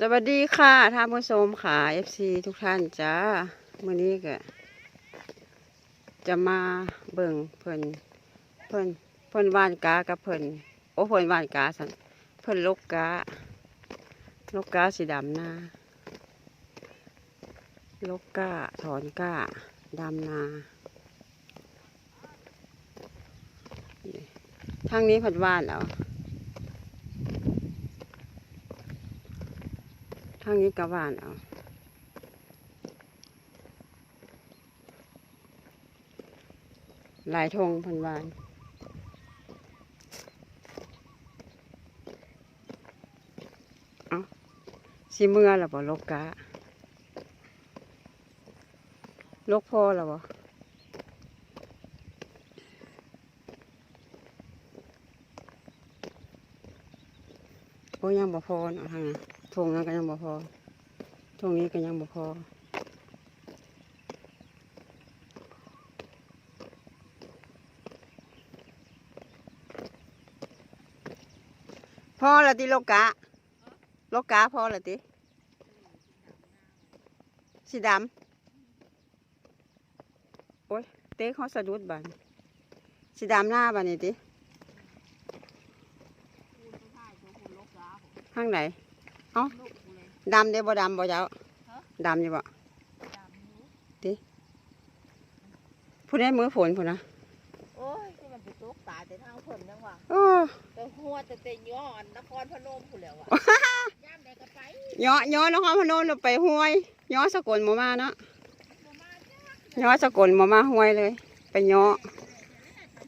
สวัสดีค่ะท่านผู้ชมค่ะ FC ทุกท่านจ้ามื่อนี้ก็จะมาเบิ่งเพิ่นเพิ่นเพิ่นว่านกากับเพิ่นโอ้เพิ่นว่านกาสันเพิ่นลกกาลกกาสีดำนาลกกาถอนกาดำนาทางนี้เพิ่นว่านแล้ว ทางนี้กระวานเอาหลายทงพันวานเอาสิเมื่อแล้วบ่ลกกะลกพ่อแล้วบ่ โอ้ยังบ่พอนะทางทงนั้นก็ยังบ่พอทงนี้ก็ยังบ่พอพอละติโลกะโลกะพอละติสีดำโอ้ยเต๊เขาสะดุดบันสีดำหน้าบันนี่ติ ข้างไหนเอ้าดำเด้บ่ดำบ่เจ้าดำอยู่บ่ติผู้ใดมือฝนผู้นะโอ้ยที่มันไปตกตายแต่ทางเพิ่นจังหวะโอ้แต่หัวแต่แต่ย้อนนครพนมผู้นแหล้วอะย่ามใดก็ไปย้อย้อนครพนมเราไปห้วยย้อสกลบ่มาเนาะบ่มาจ้าย้อสกลบ่มาห้วยเลย ไปย้อ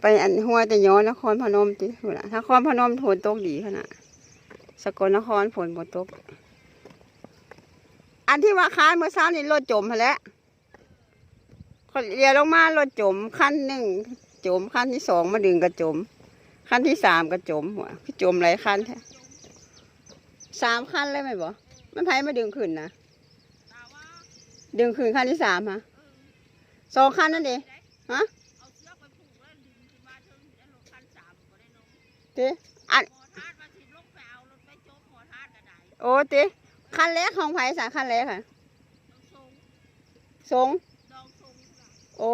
ไปอันห้วยแต่ย้อนครพนมติพุ่นน่ะถ้านครพนมฝนตกดีขนาด สกลนครฝนบ่ตก อันที่ว่าค้านเมื่อเช้านี่รถจมหั่นแหล้วเขาเรียลงมารถจมคันหนึ่งจมคันที่สองมาดึงกระจมคันที่สามก็จมหัวคือจมหลายคันแท้สามคันเลยไหมนบ่มันไผมาดึงขึ้นนะตาว่าดึงคืนขั้นที่สามฮะสองขั้นนั่นเองฮะเอ อ้เต้ขั้นแรกของไผ่สามขั้นแรกค่ะต้องส่งสงดองส่งล่ะโอ้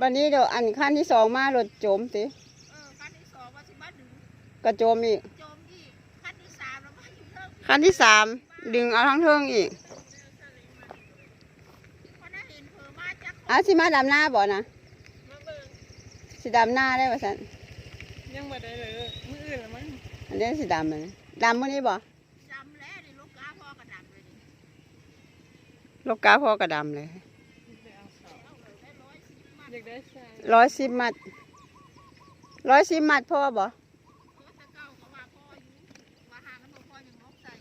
บันนี้เดี๋ยวอันขั้นที่สองมารถโจมเต้เออคันที่สองว่าสิมาดึงกระโจมอีกโจมอีกคันที่สามแล้วมาอยู่เทิงขั้นที่สามดึงเอาทั้งเทิงอีกเพราะน่าเห็นเพิ่นมาจากอะสิมาดำหน้าบ่นะมาเบิ่งสิดำหน้าได้ป่ะสันยังบ่ได้เลยมื้ออื่นละมั้งอันนี้สิดำเลย ดำมื้อนี้บ่จำแล้วนี่ลูกกาพ่อกระดับเลยนี่ลูกกาพ่อกระดำเลยอยากได้ใส่ร้อยสิบมัดร้อยสิบมัดพ่อบ่เพราะถ้าเก้าก็ว่าพ่ออยู่ว่าหามันบ่พ่อยังลกใส่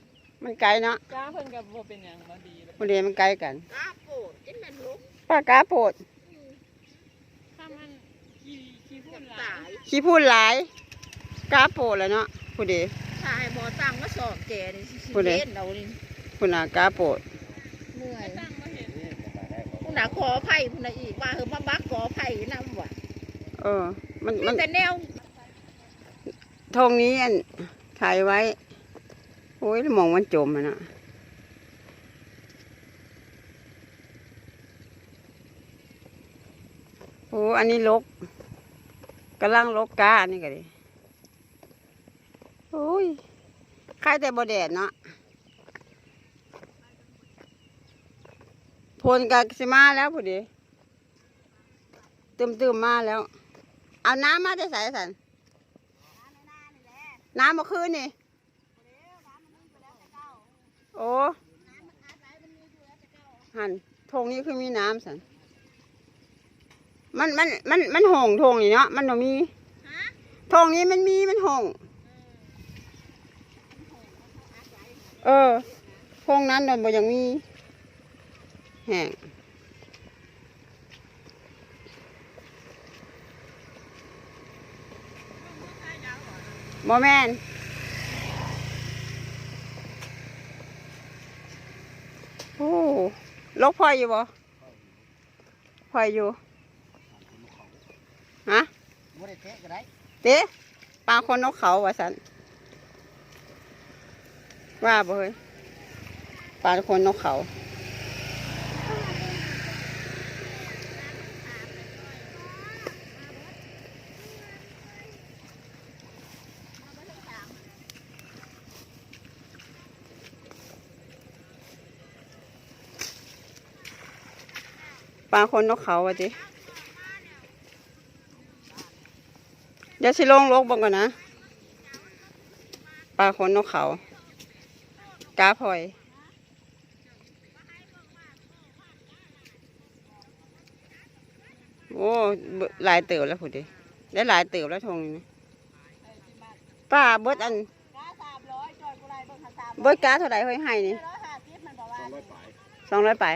มันไกลเนาะจ้าเพิ่นกับบ่เป็นหยังบ่ดีเลยมันเรียนมันไกลกันกาโปดเอ็นแม่นลุกป้ากาโปดถ้ามันขี้ขี้พูจะดหลาตายยขี้พูดหลายกาโปดแล้วเนาะผู้เดถ้าให้หมอตั้งมาสอบแกนี่สิสิพูดเลยเล่นเรานี่คุณน่ะกาโปดเหนื่อยตั้งมาเห็นผู้น่ะขออภัยผู้น่ะอีกว่าเฮอมาบักขออภัยนำว่ะเออ มันมีมันแต่แนวทงนี้อันถ่ายไว้ โอ้ยมองมันจมอะนะโอ้อันนี้ลกกำลังลกกาอันนี้ก็ดิ โอ้ยใครแต่บแดดเนาะพลกับสิมาแล้วพอดีตึมๆมาแล้ว เอาน้ำมาได้ใส่สันน้ำเมื่อคืนนี่โอ้หันทงนี้คือมีน้ำสันมันมันมันมันห่องทงนี่เนาะมันบ่มีทงนี้มันมีมันห่อง เออทงนั้นโดนบ่ยังมีแห้งบ่แม่นโอ้ลกพลอยอยู่บ่พลอยอยู่ฮะบ่ได้แท้ก็ได้เต้ปลาคนนกเขาว่าสัน ว่าบ่เฮ้ยปลาคนนกเขาปลาคนนกเขาวะจิเดี๋ยวสิลงลกบังก่อนนะ ปลาคนนกเขา กาพลอยโอ้เบิดหลายเติบแล้วพูดดิได้หลายเติบแล้วทงนี่นะป้าเบิดอันกาสามร้อยจอยกูไรเบิ่งหาสามเบิดกาเท่าไหร่เฮ้ยให้นี่ร้อยห้าสิบมันบอกว่าสองร้อยไป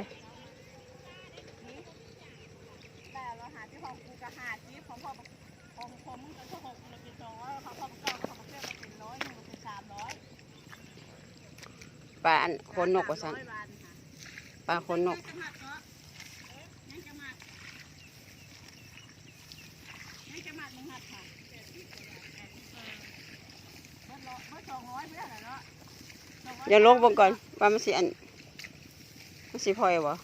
แต่ร้อยห้าสิบของกูก็ห้าสิบของพ่อของของมึงก็หกเลยเป็นสองร้อยของพ่อเก้าของพ่อเก้าเป็นร้อยหนึ่งเป็นสามร้อย ปลาอันคนนกว่าสันปลาคนนกจะมาเนาะยังจะมายังจะมาหนึ่งหัดค่ะเบิดร้อยเบิดสองร้อยเพื่อเหรอเนาลกบงก่อนว่ามันสิอันมันสิพอยวะ